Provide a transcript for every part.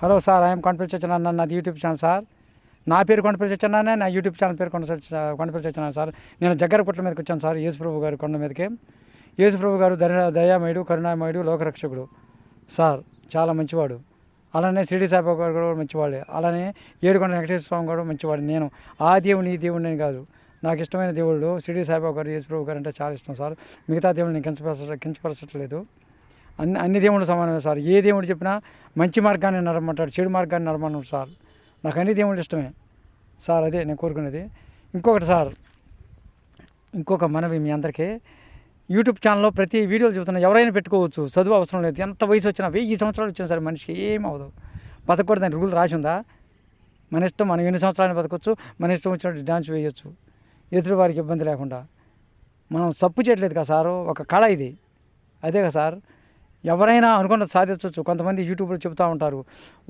Hello sir I'm Kondapalli Satyanarayana నాది YouTube channel sir. నా పేరు కొండపల్లి సత్యనారాయణ నా యూట్యూబ్ ఛానల్ పేరు కొండ కొండపల్లి సత్యనారాయణ సార్. నేను జగ్గరపుట్ల మీదకి వచ్చాను సార్ యేసుప్రభు గారు కొండ మీదకి. యేసుప్రభు గారు దయ దయామయుడు కరుణామయుడు లోకరక్షకుడు సార్. చాలా మంచివాడు. అలానే షిరిడి సాయిబాబా గారు కూడా మంచివాడే అలానే ఏడుకొండ వెంకటేశ్వర స్వామి గారు మంచివాడు నేను. ఆ దేవుని ఈ దేవుడిని కాదు. నాకు ఇష్టమైన దేవుళ్ళు షిరిడి సాయిబాబా గారు యేసుప్రభు గారు అంటే చాలా ఇష్టం సార్. మిగతా దేవుడిని కించపరచ కించపరచట్లేదు. అన్ని అన్ని దేవుళ్ళు సమానమే సార్. ఏ దేవుడు చెప్పినా మంచి మార్గాన్ని నడమంటాడు చెడు మార్గాన్ని నడమను సార్. నాకు అనేది దేవుళ్ళు ఇష్టమే. సార్ అదే నేను కోరుకునేది ఇంకొకటి సార్ ఇంకొక మనవి మీ అందరికీ. యూట్యూబ్ ఛానల్లో ప్రతి వీడియోలు చెబుతున్నా ఎవరైనా పెట్టుకోవచ్చు చదువు అవసరం లేదు. ఎంత వయసు వచ్చినా వెయ్యి సంవత్సరాలు వచ్చినా సరే మనిషికి ఏం అవ్వదు బతకూడదు రూల్ రాసి ఉందా? మన ఇష్టం మనం ఎన్ని సంవత్సరాలు బతకవచ్చు మన ఇష్టం వచ్చినట్టు డాన్స్ వేయొచ్చు. ఎదురు వారికి ఇబ్బంది లేకుండా. మనం తప్పు చేయట్లేదు కదా సారు? ఒక కళ ఇది. అదే కదా సార్? ఎవరైనా అనుకున్నది సాధించవచ్చు. కొంతమంది యూట్యూబ్లో చెబుతూ ఉంటారు.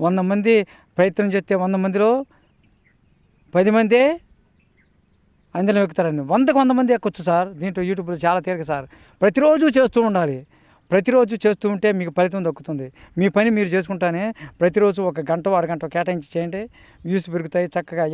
వంద మంది ప్రయత్నం చేస్తే వంద మందిలో పది మందే అందులో ఎక్కుతారండి వందకు వంద మంది ఎక్కొచ్చు సార్. దీంట్లో యూట్యూబ్లో చాలా తీరిక సార్. ప్రతిరోజు చేస్తూ ఉండాలి. ప్రతిరోజు చేస్తూ ఉంటే మీకు ఫలితం దక్కుతుంది. మీ పని మీరు చేసుకుంటానే ప్రతిరోజు ఒక గంట అరగంట కేటాయించి చేయండి. వ్యూస్ పెరుగుతాయి. చక్కగా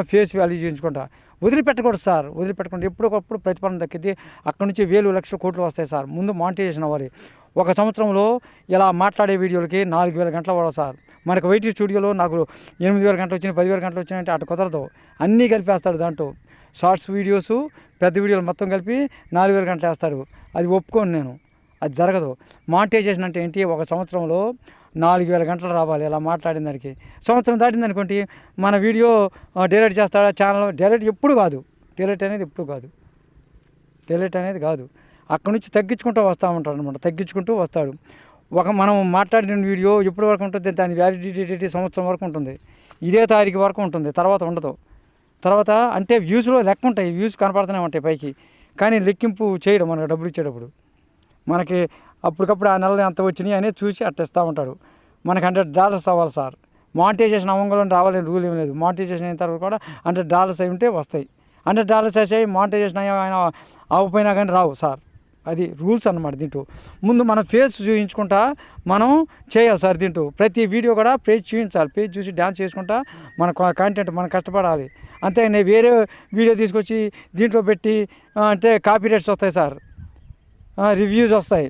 ఫేస్ వాల్యూ చేయించుకుంటా వదిలిపెట్టకూడదు సార్ వదిలిపెట్టకుండా ఎప్పుడొకప్పుడు ప్రతిఫలం దక్కింది అక్కడ నుంచి వేలు లక్షల కోట్లు వస్తాయి సార్. ముందు మానిటైజేషన్ అవ్వాలి. ఒక సంవత్సరంలో ఇలా మాట్లాడే వీడియోలకి నాలుగు వేల గంటలు అవ్వాలి సార్. మనకు వైటీ స్టూడియోలో నాకు ఎనిమిది వేల గంటలు వచ్చినాయి పదివేల గంటలు వచ్చినాయంటే అటు కుదరదు. అన్నీ కలిపేస్తాడు దాంట్లో. షార్ట్స్ వీడియోస్ పెద్ద వీడియోలు మొత్తం కలిపి నాలుగు వేల గంటలు వేస్తాడు. అది ఒప్పుకోను నేను. అది జరగదు. మానిటైజేషన్ అంటే ఏంటి? ఒక సంవత్సరంలో నాలుగు వేల గంటలు రావాలి ఇలా మాట్లాడిన దానికి. సంవత్సరం దాటింది అనుకోండి మన వీడియో డిలీట్ చేస్తాడా ఛానల్ డిలీట్ ఎప్పుడు కాదు. డిలీట్ అనేది ఎప్పుడు కాదు. డిలీట్ అనేది కాదు. అక్కడి నుంచి తగ్గించుకుంటూ వస్తూ ఉంటాడు అనమాట తగ్గించుకుంటూ వస్తాడు. ఒక మనం మాట్లాడిన వీడియో ఎప్పటి వరకు ఉంటుంది దాని వ్యాలిడిటీ సంవత్సరం వరకు ఉంటుంది. ఇదే తారీఖు వరకు ఉంటుంది తర్వాత ఉండదు. తర్వాత అంటే వ్యూస్లో లెక్క ఉంటాయి వ్యూస్ కనపడుతూనే ఉంటాయి పైకి. కానీ లెక్కింపు చేయడం మనకు డబ్బులు ఇచ్చేటప్పుడు. మనకి అప్పటికప్పుడు ఆ నెలలో ఎంత వచ్చినాయి అనేది చూసి అట్ట ఇస్తూ ఉంటాడు. మనకి హండ్రెడ్ డాలర్స్ అవ్వాలి సార్. మానిటైజేషన్ అవ్వగలం రావాలని రూల్ ఏం లేదు. మానిటైజేషన్ అయిన తర్వాత కూడా హండ్రెడ్ డాలర్స్ అయి ఉంటే వస్తాయి. హండ్రెడ్ డాలర్స్ వేసాయి మానిటైజేషన్ అయినా అవ్వపోయినా కానీ రావు సార్. అది రూల్స్ అన్నమాట దీంట్లో. ముందు మన ఫేస్ చూపించుకుంటా మనం చేయాలి సార్ దీంట్లో. ప్రతి వీడియో కూడా పేజ్ చూపించాలి పేజ్ చూసి డ్యాన్స్ చేసుకుంటా మన కాంటెంట్ మనం కష్టపడాలి. అంతే నేను వేరే వీడియో తీసుకొచ్చి దీంట్లో పెట్టి అంటే కాపీ రేట్స్ వస్తాయి సార్. రివ్యూస్ వస్తాయి.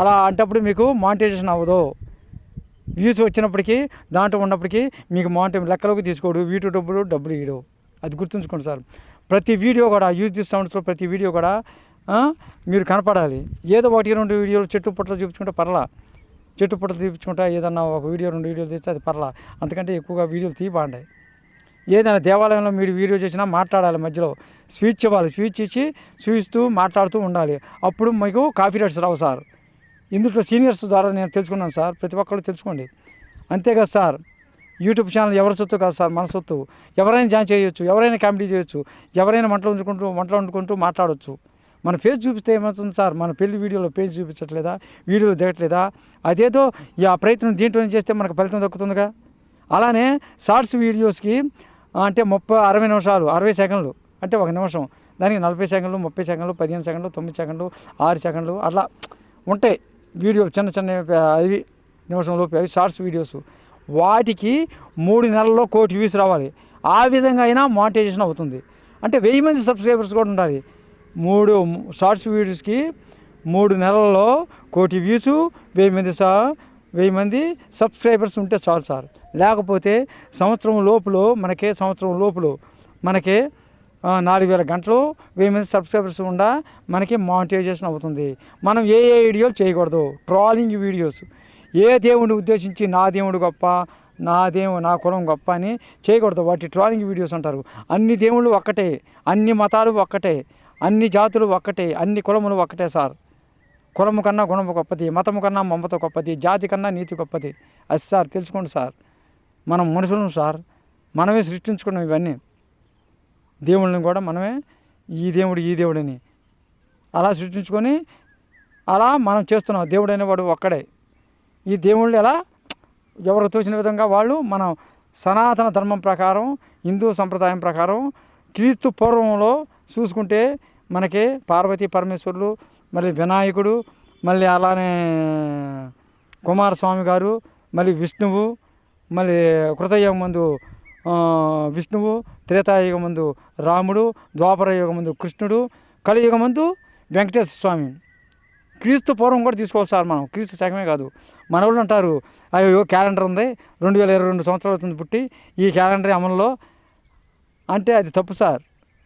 అలా అంటప్పుడు మీకు మానిటైజేషన్ అవ్వదు. వ్యూస్ వచ్చినప్పటికీ దాంట్లో ఉన్నప్పటికీ మీకు మానిటై లెక్కలోకి తీసుకోడు వీటి డబ్బులు డబ్బులు ఇవ్వడు అది గుర్తుంచుకోండి సార్. ప్రతి వీడియో కూడా యూజ్ దిస్ సౌండ్స్లో ప్రతి వీడియో కూడా మీరు కనపడాలి. ఏదో ఒకటి రెండు వీడియోలు చెట్టు పుట్టలు చూపించుకుంటే పర్లా. చెట్టు పుట్టలు చూపించుకుంటా ఏదన్నా ఒక వీడియో రెండు వీడియోలు తీస్తే అది పర్లా. అంతకంటే ఎక్కువగా వీడియోలు తీయబాండాయి ఏదైనా దేవాలయంలో మీరు వీడియో చేసినా మాట్లాడాలి మధ్యలో. స్పీచ్ ఇవ్వాలి. స్పీచ్ ఇచ్చి చూపిస్తూ మాట్లాడుతూ ఉండాలి. అప్పుడు మీకు కాపీ రైట్స్ రావు సార్. ఇందులో సీనియర్స్ ద్వారా నేను తెలుసుకున్నాను సార్. ప్రతి ఒక్కరు తెలుసుకోండి. అంతేకాదు సార్ యూట్యూబ్ ఛానల్ ఎవరి సొత్తు కాదు సార్ మన సొత్తు. ఎవరైనా జాయిన్ చేయొచ్చు ఎవరైనా కామెడీ చేయొచ్చు ఎవరైనా వంటలు వండుకుంటూ వంటలు వండుకుంటూ మాట్లాడవచ్చు మన ఫేస్ చూపిస్తే ఏమవుతుంది సార్? మన పెళ్ళి వీడియోలో పేజ్ చూపించట్లేదా? వీడియోలు దిగట్లేదా? అదేదో ఆ ప్రయత్నం దీంట్లో చేస్తే మనకు ఫలితం దక్కుతుందిగా? అలానే షార్ట్స్ వీడియోస్కి అంటే ముప్పై అరవై నిమిషాలు అరవై సెకండ్లు అంటే ఒక నిమిషం. దానికి నలభై సెకండ్లు ముప్పై సెకండ్లు పదిహేను సెకండ్లు తొమ్మిది సెకండ్లు ఆరు సెకండ్లు అట్లా ఉంటాయి. వీడియోలు చిన్న చిన్న అవి నిమిషంలోపు అవి షార్ట్స్ వీడియోస్. వాటికి మూడు నెలల్లో కోటి వ్యూస్ రావాలి. ఆ విధంగా అయినా మానిటైజేషన్ అవుతుంది. అంటే వెయ్యి మంది సబ్స్క్రైబర్స్ కూడా ఉండాలి. మూడు షార్ట్స్ వీడియోస్కి మూడు నెలల్లో కోటి వ్యూస్ వెయ్యి మంది సా వెయ్యి మంది సబ్స్క్రైబర్స్ ఉంటే చాలు సార్. లేకపోతే సంవత్సరం లోపులో మనకే సంవత్సరం లోపులో మనకే నాలుగు వేల గంటలు వెయ్యి మంది సబ్స్క్రైబర్స్ ఉండా మనకి మానిటైజేషన్ అవుతుంది. మనం ఏ ఏ వీడియోలు చేయకూడదు. ట్రాలింగ్ వీడియోస్ ఏ దేవుడిని ఉద్దేశించి నా దేవుడు గొప్ప నా దేవుడు నా కులం గొప్ప అని చేయకూడదు. వాటి ట్రాలింగ్ వీడియోస్ అంటారు. అన్ని దేవుళ్ళు ఒక్కటే అన్ని మతాలు ఒక్కటే అన్ని జాతులు ఒక్కటే అన్ని కులములు ఒక్కటే సార్. కులము కన్నా గుణము గొప్పది మతము కన్నా మమత గొప్పది జాతి కన్నా నీతి గొప్పది. అది సార్ తెలుసుకోండి సార్. మనం మనుషులం సార్. మనమే సృష్టించుకున్నాం ఇవన్నీ. దేవుళ్ళని కూడా మనమే ఈ దేవుడు ఈ దేవుడని అలా సృష్టించుకొని అలా మనం చేస్తున్నాం. దేవుడు అనేవాడు ఒక్కడే. ఈ దేవుళ్ళు ఎలా? ఎవరు తోచిన విధంగా వాళ్ళు మనం సనాతన ధర్మం ప్రకారం హిందూ సంప్రదాయం ప్రకారం క్రీస్తు పూర్వంలో చూసుకుంటే మనకి పార్వతీ పరమేశ్వరులు మళ్ళీ వినాయకుడు మళ్ళీ అలానే కుమారస్వామి గారు మళ్ళీ విష్ణువు మళ్ళీ కృతయుగం ముందు విష్ణువు త్రేతాయుగమందు రాముడు ద్వాపర యుగమందు కృష్ణుడు కలియుగమందు వెంకటేశ్వర స్వామి. క్రీస్తు పూర్వం కూడా తీసుకోవాలి సార్ మనం. క్రీస్తు శకమే కాదు. మన వాళ్ళు అంటారు అయ్యో క్యాలెండర్ ఉంది. రెండు వేల ఇరవై రెండు సంవత్సరాలు అవుతుంది పుట్టి ఈ క్యాలెండర్ అమల్లో. అంటే అది తప్పు సార్.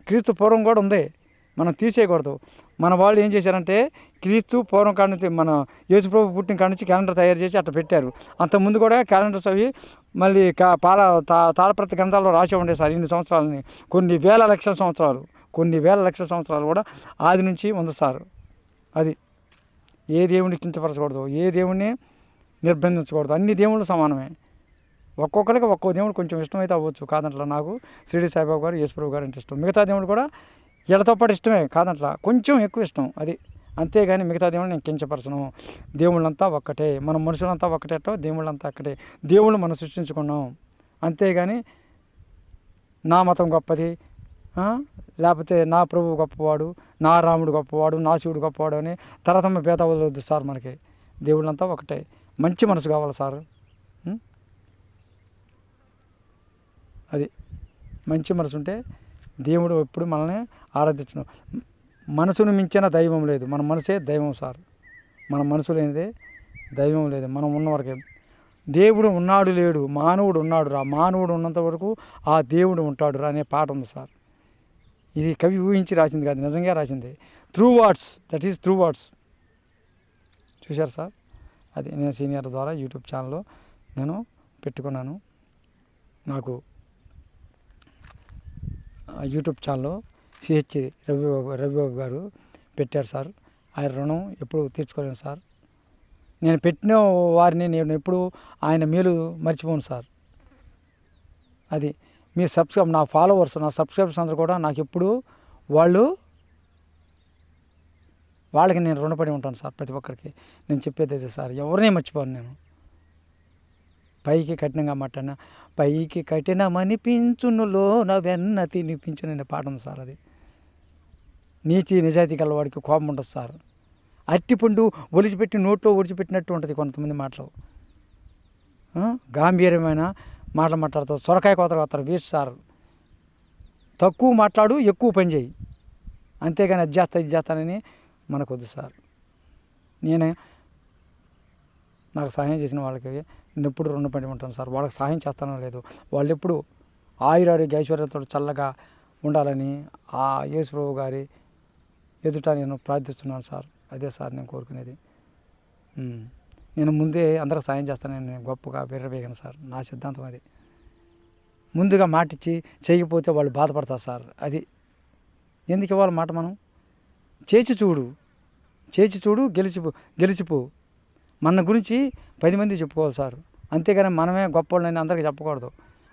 క్రీస్తు పూర్వం కూడా ఉంది. మనం తీసేయకూడదు. మన వాళ్ళు ఏం చేశారంటే క్రీస్తు పూర్వం కాడ నుంచి మన యేసుప్రభు పుట్టిన కాడ నుంచి క్యాలెండర్ తయారు చేసి అట్లా పెట్టారు. అంతకుముందు ముందు కూడా క్యాలెండర్స్ అవి మళ్ళీ కా పాల తా తాళప్రతి గ్రంథాల్లో రాసి ఉండే సార్ ఇన్ని సంవత్సరాలని. కొన్ని వేల లక్షల సంవత్సరాలు కొన్ని వేల లక్షల సంవత్సరాలు కూడా ఆది నుంచి ఉంది సార్. అది. ఏ దేవుడిని కించపరచకూడదు ఏ దేవుడిని నిర్బంధించకూడదు అన్ని దేవుళ్ళు సమానమే. ఒక్కొక్కరికి ఒక్కో దేవుడు కొంచెం ఇష్టమైతే అవ్వచ్చు కాదంట్లా నాకు శ్రీడి సాయిబాబు గారు యేసుప్రభు గారు అంటే ఇష్టం. మిగతా దేవుడు కూడా వీళ్ళతో పాటు ఇష్టమే కాదంట్లా? కొంచెం ఎక్కువ ఇష్టం అది. అంతేగాని మిగతా దేవుడిని నేను కించపరచను. దేవుళ్ళంతా ఒక్కటే. మన మనుషులంతా ఒక్కటేటో దేవుళ్ళంతా ఒక్కటే. దేవుళ్ళు మనం సృష్టించుకున్నాం. అంతేగాని నా మతం గొప్పది. లేకపోతే నా ప్రభు గొప్పవాడు నా రాముడు గొప్పవాడు నా శివుడు గొప్పవాడు అని తరతమ భేద వద్దు సార్ మనకి. దేవుళ్ళంతా ఒకటే మంచి మనసు కావాలి సార్. అది. మంచి మనసు ఉంటే దేవుడు ఎప్పుడు మనల్ని ఆరాధించను. మనసును మించిన దైవం లేదు. మన మనసే దైవం సార్. మన మనసు లేనిదే దైవం లేదు. మనం ఉన్నవరకే. దేవుడు ఉన్నాడు లేడు మానవుడు ఉన్నాడు రా. మానవుడు ఉన్నంత వరకు ఆ దేవుడు ఉంటాడు రా అనే పాట ఉంది సార్. ఇది కవి ఊహించి రాసింది కాదు నిజంగా రాసింది. Through what's that is through what's చూశారు సార్? అది నేను సీనియర్ ద్వారా యూట్యూబ్ ఛానల్లో నేను పెట్టుకున్నాను. నాకు యూట్యూబ్ ఛానల్లో సిహెచ్ రవిబాబు రవిబాబు గారు పెట్టారు సార్. ఆయన రుణం ఎప్పుడు తీర్చుకోలేను సార్. నేను పెట్టిన వారిని నేను ఎప్పుడు ఆయన మేలు మర్చిపోను సార్. అది మీ సబ్స్క్రైబ్ నా ఫాలోవర్స్ నా సబ్స్క్రైబర్స్ అందరూ కూడా నాకు ఎప్పుడు వాళ్ళు వాళ్ళకి నేను రుణపడి ఉంటాను సార్ ప్రతి ఒక్కరికి. నేను చెప్పేది అదే సార్. ఎవరిని మర్చిపోను నేను. పైకి కఠినంగా మాట్లాడినా పైకి కఠినమనిపించునులో నా వెన్న తినిపించును అనే పాట ఉంది సార్ అది. నీతి నిజాయితీ గలవాడికి కోపం ఉండదు సార్. అరటిపండు ఒలిచిపెట్టి నోట్లో ఒడిచిపెట్టినట్టు ఉంటుంది కొంతమంది మాటలు. గాంభీర్యమైన మాటలు మాట్లాడతారు. సొరకాయ కోతలు వస్తారు వేస్ట్ సార్. తక్కువ మాట్లాడు ఎక్కువ పని చేయి. అంతేగాని అది చేస్తా ఇది చేస్తానని మనకు వద్దు సార్. నేనే నాకు సహాయం చేసిన వాళ్ళకి నేను ఎప్పుడు రుణపడి ఉంటాను సార్. వాళ్ళకి సహాయం చేస్తానో లేదు వాళ్ళు ఎప్పుడు ఆయురారోగ్య ఐశ్వర్యంతో చల్లగా ఉండాలని ఆ యేసుప్రభు గారి ఎదుట నేను ప్రార్థిస్తున్నాను సార్. అదే సార్ నేను కోరుకునేది. నేను ముందే అందరికి సాయం చేస్తానని నేను గొప్పగా విర్రవేయను సార్. నా సిద్ధాంతం అది. ముందుగా మాటిచ్చి చేయకపోతే వాళ్ళు బాధపడతారు సార్. అది ఎందుకు ఇవ్వాలి మాట మనం? చేసి చూడు. చేసి చూడు గెలిచిపో గెలిచిపో మన గురించి పది మంది చెప్పుకోవాలి సార్. అంతేగాని మనమే గొప్పవాళ్ళని అందరికీ చెప్పకూడదు.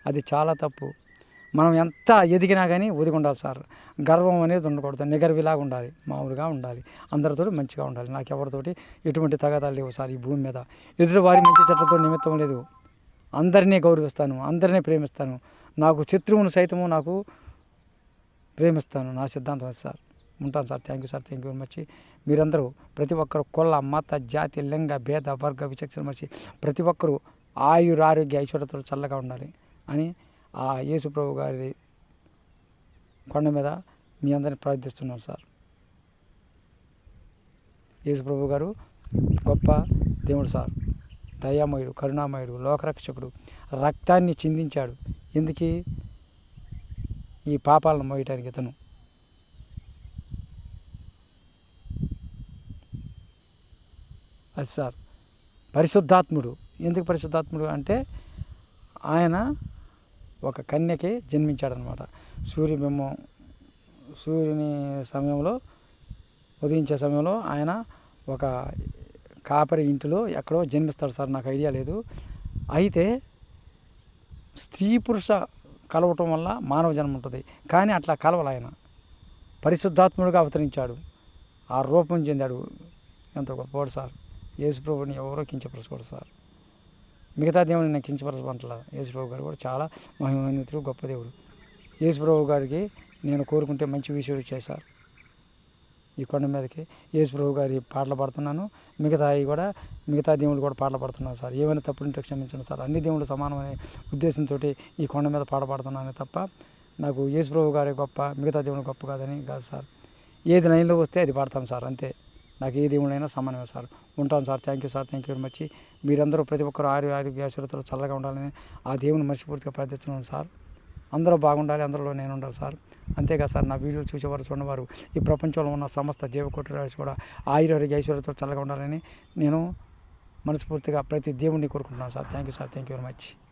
అది చాలా తప్పు. మనం ఎంత ఎదిగినా కానీ ఒదిగి ఉండాలి సార్. గర్వం అనేది ఉండకూడదు. నిగర్విలాగా ఉండాలి. మామూలుగా ఉండాలి. అందరితో మంచిగా ఉండాలి. నాకు ఎవరితోటి ఎటువంటి తగాదాలు లేవు సార్ ఈ భూమి మీద. ఎదురు వారి మంచి చెట్లతో నిమిత్తం లేదు. అందరినీ గౌరవిస్తాను. అందరినీ ప్రేమిస్తాను. నాకు శత్రువును సైతము నాకు ప్రేమిస్తాను. నా సిద్ధాంతం అది సార్. ఉంటాను sir. Thank you sir thank you very much మీరందరూ ప్రతి ఒక్కరు కుల మత జాతి లింగ భేద వర్గ విచక్షణ మర్చి ప్రతి ఒక్కరూ ఆయుర ఆరోగ్య ఐశ్వర్యతో చల్లగా ఉండాలి అని ఆ యేసుప్రభు గారి కొండ మీద మీ అందరిని ప్రార్థిస్తున్నాను సార్. యేసుప్రభు గారు గొప్ప దేవుడు సార్. దయామయుడు కరుణామయుడు లోకరక్షకుడు. రక్తాన్ని చిందించాడు. ఎందుకు ఈ పాపాలను మోయటానికి ఇతను. అది సార్. పరిశుద్ధాత్ముడు. ఎందుకు పరిశుద్ధాత్ముడు అంటే ఆయన ఒక కన్యకి జన్మించాడనమాట. సూర్యబింబం సూర్యుని సమయంలో ఉదయించే సమయంలో ఆయన ఒక కాపరి ఇంటిలో ఎక్కడో జన్మిస్తాడు సార్ నాకు ఐడియా లేదు. అయితే స్త్రీ పురుష కలవటం వల్ల మానవ జన్మ ఉంటుంది. కానీ అట్లా కలవలు ఆయన. పరిశుద్ధాత్ముడిగా అవతరించాడు. ఆ రూపం చెందాడు. ఎంత గొప్పవాడు సార్. యేసుప్రభుని ఎవరో కించపరచుకోడు సార్. మిగతా దేవుని నేను కించపరచమంటలా యేసుప్రభు గారు కూడా చాలా మహిమాన్వితుడు గొప్ప దేవుడు. యేసుప్రభు గారికి నేను కోరుకుంటే మంచి విషయాలు చేశారు ఈ కొండ మీదకి యేసుప్రభు గారి పాటలు పాడుతున్నాను. మిగతా కూడా మిగతా దేవుళ్ళు కూడా పాటలు పాడుతున్నాను సార్. ఏమైనా తప్పులు క్షమించండి సార్. అన్ని దేవుళ్ళు సమానమనే ఉద్దేశంతో ఈ కొండ మీద పాట పాడుతున్నాను తప్ప నాకు యేసు ప్రభు గారి గొప్ప మిగతా దేవుడు గొప్ప కాదని కాదు సార్. ఏది లైన్లో వస్తే అది పాడతాను సార్. అంతే. నాకు ఏ దేవుడైనా సమానమే సార్. ఉంటాను sir. Thank you sir thank you very much మీరందరూ ప్రతి ఒక్కరు ఆరు ఆరోగ్య ఆశీర్వాదాలు చల్లగా ఉండాలని ఆ దేవుని మనస్ఫూర్తిగా ప్రార్థిస్తున్నాను సార్. అందరూ బాగుండాలి. అందరిలో నేను ఉండాలి సార్. అంతేకాదు సార్ నా వీడియోలు చూసేవారు చూడవారు ఈ ప్రపంచంలో ఉన్న సమస్త జీవకోటి రాశి కూడా ఆయురారోగ్య ఐశ్వర్యతో చల్లగా ఉండాలని నేను మనస్ఫూర్తిగా ప్రతి దేవుడిని కోరుకుంటున్నాను sir. Thank you sir thank you very much